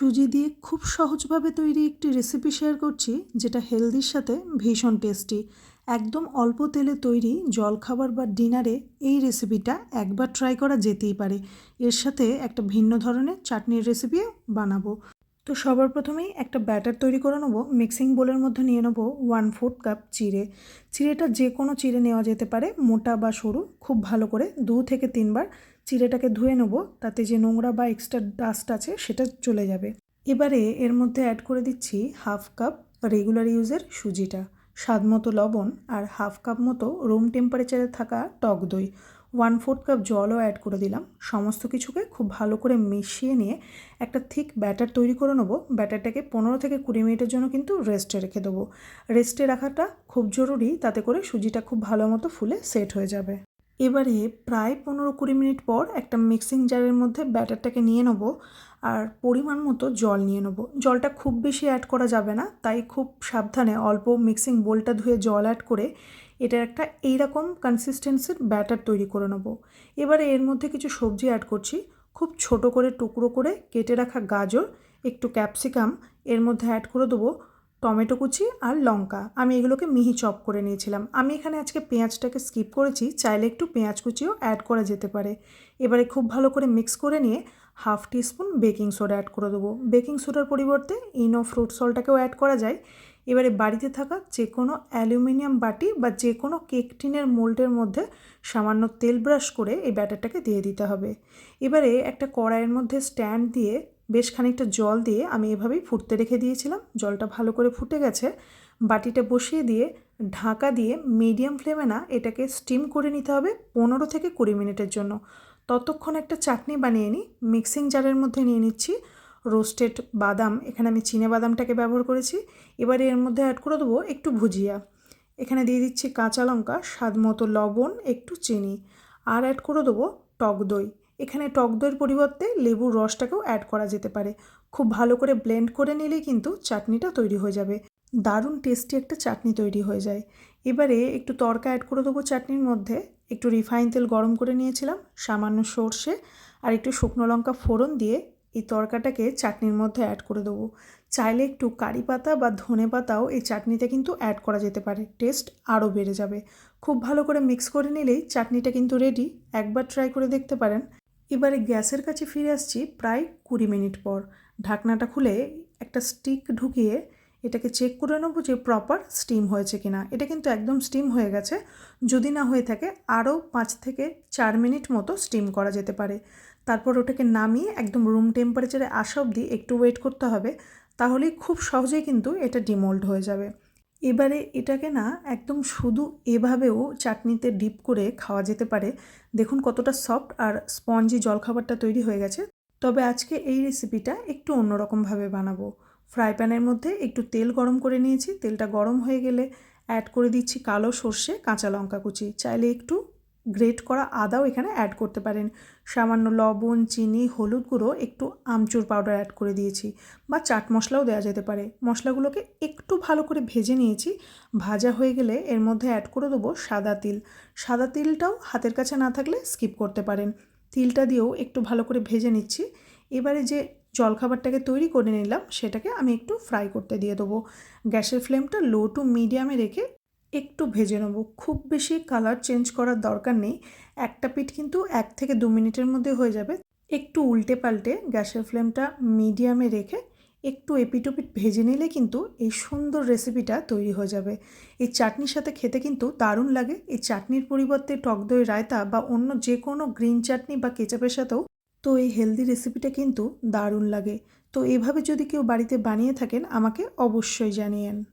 সুজি দিয়ে খুব সহজভাবে তৈরি একটি রেসিপি শেয়ার করছি, যেটা হেলদির সাথে ভীষণ টেস্টি একদম অল্প তেলে তৈরি জলখাবার বা ডিনারে এই রেসিপিটা একবার ট্রাই করা যেতেই পারে। এর সাথে একটা ভিন্ন ধরনের চাটনির রেসিপিও বানাবো। তো সবার প্রথমেই একটা ব্যাটার তৈরি করে নেব, মিক্সিং বোলের মধ্যে নিয়ে নেব ওয়ান ফোর্থ কাপ চিড়ে। চিড়েটা যে কোনো চিড়ে নেওয়া যেতে পারে, মোটা বা সরু, খুব ভালো করে দু থেকে তিনবার চিড়েটাকে ধুয়ে নেব, তাতে যে নোংরা বা এক্সট্রা ডাস্ট আছে সেটা চলে যাবে। এবারে এর মধ্যে অ্যাড করে দিচ্ছি হাফ কাপ রেগুলার ইউজের সুজিটা স্বাদ মতো লবণ আর হাফ কাপ মতো রুম টেম্পারেচারে থাকা টক দই। ওয়ান ফোর্থ কাপ জলও অ্যাড করে দিলাম। সমস্ত কিছুকে খুব ভালো করে মিশিয়ে নিয়ে একটা থিক ব্যাটার তৈরি করে নেব। ব্যাটারটাকে পনেরো থেকে কুড়ি মিনিটের জন্য কিন্তু রেস্টে রেখে দেবো। রেস্টে রাখাটা খুব জরুরি, তাতে করে সুজিটা খুব ভালো মতো ফুলে সেট হয়ে যাবে। এবারে প্রায় পনেরো কুড়ি মিনিট পর একটা মিক্সিং জারের মধ্যে ব্যাটারটাকে নিয়ে নেব আর পরিমাণ মতো জল নিয়ে নেব। জলটা খুব বেশি অ্যাড করা যাবে না, তাই খুব সাবধানে অল্প মিক্সিং বোলটা ধুয়ে জল অ্যাড করে এটার একটা এইরকম কনসিস্টেন্সির ব্যাটার তৈরি করে নেব। এবারে এর মধ্যে কিছু সবজি অ্যাড করছি, খুব ছোট করে টুকরো করে কেটে রাখা গাজর, একটু ক্যাপসিকাম এর মধ্যে অ্যাড করে দেবো। টমেটো কুচি আর লঙ্কা। আমি এগুলোকে মিহি চপ করে নিয়েছিলাম। আমি এখানে আজকে পেঁয়াজটাকে স্কিপ করেছি, চাইলে একটু পেঁয়াজ কুচিও অ্যাড করা যেতে পারে। এবারে খুব ভালো করে মিক্স করে নিয়ে half teaspoon baking soda add করে দেবো। বেকিং সোডার পরিবর্তে ইনো ফ্রুট সল্টটাকেও অ্যাড করা যায়। এবারে বাড়িতে থাকা যে কোনো অ্যালুমিনিয়াম বাটি বা যে কোনো কেক টিনের মোল্ডের মধ্যে সামান্য তেল ব্রাশ করে এই ব্যাটারটাকে দিয়ে দিতে হবে। এবারে একটা কড়াইয়ের মধ্যে স্ট্যান্ড দিয়ে বেশ খানিকটা জল দিয়ে আমি এভাবেই ফুটতে রেখে দিয়েছিলাম। জলটা ভালো করে ফুটে গেছে। বাটিটা বসিয়ে দিয়ে ঢাকা দিয়ে মিডিয়াম ফ্লেমে না এটাকে স্টিম করে নিতে হবে পনেরো থেকে কুড়ি মিনিটের জন্য। ততক্ষণ একটা চাটনি বানিয়ে নিই। মিক্সিং জারের মধ্যে নিয়ে নিচ্ছি। রোস্টেড বাদাম, এখানে আমি চিনে বাদামটাকে ব্যবহার করেছি। এবারে এর মধ্যে অ্যাড করে দেবো একটু ভুজিয়া। এখানে দিয়ে দিচ্ছি কাঁচা লঙ্কা স্বাদ মতো লবণ, একটু চিনি। আর অ্যাড করে দেবো টক দই। এখানে টক দইয়ের পরিবর্তে লেবুর রসটাকেও অ্যাড করা যেতে পারে। খুব ভালো করে ব্লেন্ড করে নিলেই কিন্তু চাটনিটা তৈরি হয়ে যাবে। দারুণ টেস্টি একটা চাটনি তৈরি হয়ে যায়। এবারে একটু তরকা অ্যাড করে দেবো চাটনির মধ্যে। একটু রিফাইন তেল গরম করে নিয়েছিলাম, সামান্য সর্ষে আর একটু শুকনো লঙ্কা ফোড়ন দিয়ে এই তরকাটাকে চাটনির মধ্যে অ্যাড করে দেবো। চাইলে একটু কারি পাতা বা ধনে পাতাও এই চাটনিতে কিন্তু অ্যাড করা যেতে পারে। টেস্ট আরও বেড়ে যাবে। খুব ভালো করে মিক্স করে নিলেই চাটনিটা কিন্তু রেডি একবার ট্রাই করে দেখতে পারেন। এবারে গ্যাসের কাছে ফিরে আসছি প্রায় কুড়ি মিনিট পর। ঢাকনাটা খুলে একটা স্টিক ঢুকিয়ে এটাকে চেক করে নেব যে প্রপার স্টিম হয়েছে কিনা। এটা কিন্তু একদম স্টিম হয়ে গেছে। যদি না হয়ে থাকে, আরও পাঁচ থেকে চার মিনিট মতো স্টিম করা যেতে পারে। তারপর ওটাকে নামিয়ে একদম রুম টেম্পারেচারে আসা অবধি একটু ওয়েট করতে হবে। তাহলেই খুব সহজেই কিন্তু এটা ডিমোল্ড হয়ে যাবে। এবারে এটাকে না একদম শুধু এভাবেও চাটনিতে ডিপ করে খাওয়া যেতে পারে। দেখুন কতটা সফট আর স্পঞ্জি জলখাবারটা তৈরি হয়ে গেছে। তবে আজকে এই রেসিপিটা একটু অন্যরকমভাবে বানাবো। ফ্রাই প্যানের মধ্যে একটু তেল গরম করে নিয়েছি। তেলটা গরম হয়ে গেলে অ্যাড করে দিচ্ছি কালো সর্ষে, কাঁচা লঙ্কা কুচি। চাইলে একটু গ্রেট করা আদাও এখানে অ্যাড করতে পারেন। সামান্য লবণ, চিনি, হলুদ গুঁড়ো, একটু আমচুর পাউডার অ্যাড করে দিয়েছি বা চাট মশলাও দেওয়া যেতে পারে। মশলাগুলোকে একটু ভালো করে ভেজে নিয়েছি। ভাজা হয়ে গেলে এর মধ্যে অ্যাড করে দেবো সাদা তিল। সাদা তিলটাও হাতের কাছে না থাকলে স্কিপ করতে পারেন। তিলটা দিয়েও একটু ভালো করে ভেজে নিচ্ছি। এবারে যে জলখাবারটাকে তৈরি করে নিলাম, সেটাকে আমি একটু ফ্রাই করতে দিয়ে দেবো। গ্যাসের ফ্লেমটা লো টু মিডিয়ামে রেখে একটু ভেজে নেব। খুব বেশি কালার চেঞ্জ করার দরকার নেই। একটা পিঠ কিন্তু এক থেকে দু মিনিটের মধ্যে হয়ে যাবে। একটু উল্টে পাল্টে গ্যাসের ফ্লেমটা মিডিয়ামে রেখে একটু এপিটোপিট ভেজে নিলে কিন্তু এই সুন্দর রেসিপিটা তৈরি হয়ে যাবে। এই চাটনির সাথে খেতে কিন্তু দারুণ লাগে। এই চাটনির পরিবর্তে টক দই, রায়তা বা অন্য যে কোনো গ্রিন চাটনি বা কেচাপের সাথেও তো এই হেলদি রেসিপিটা কিন্তু দারুণ লাগে। তো এভাবে যদি কেউ বাড়িতে বানিয়ে থাকেন, আমাকে অবশ্যই জানিয়েন।